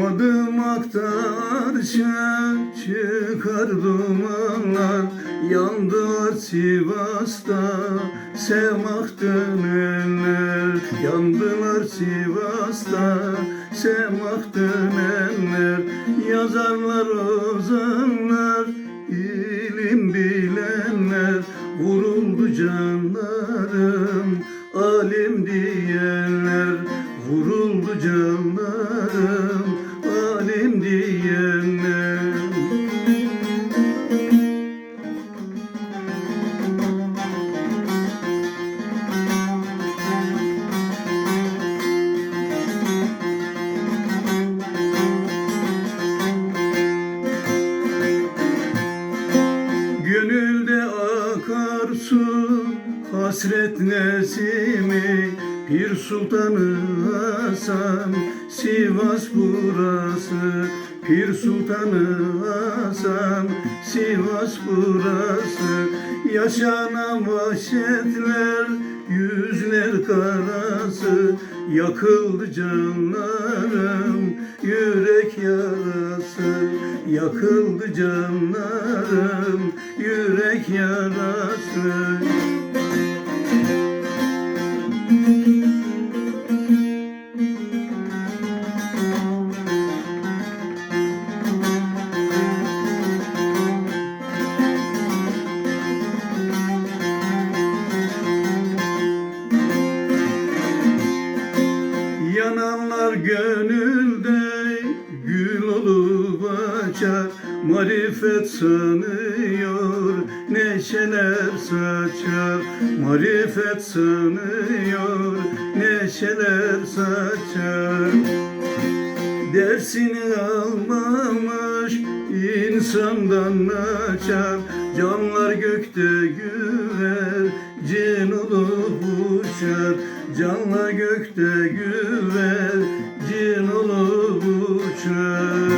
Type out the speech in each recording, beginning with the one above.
Madımaktarca çıkar dumanlar Yandılar Sivas'ta Semak dönenler. Yandılar Sivas'ta Semak dönenler. Yazarlar ozanlar ilim bilenler. Vuruldu canlarım alim diyenler. Vuruldu canlarım hasret nesimi Pir Sultanı Hasan Sivas burası. Pir Sultanı Hasan Sivas burası. Yaşanan vahşetler Yüzler karası. Yakıldı canlarım Yürek yarası. Yakıldı canlarım Yürek yarası Marifet sanıyor neşeler saçar. Marifet sanıyor neşeler saçar. Dersini almamış insandan açar Canlar gökte güver cin olup uçar. Canlar gökte güver cin olup uçar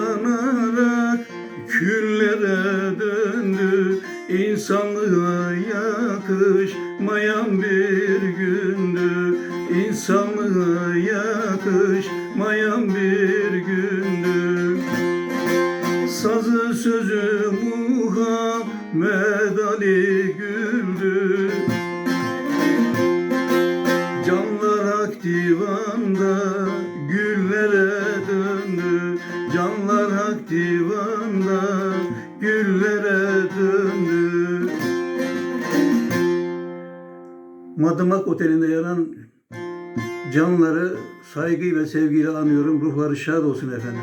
yanarak küllere döndü. İnsanlığa yakışmayan bir gündü. İnsanlığa yakışmayan bir gündü. Sazı sözü Muhammed Canlar hak divanda güllere döndü Madımak Oteli'nde yanan canları saygı ve sevgiyle anıyorum. Ruhları şad olsun efendim.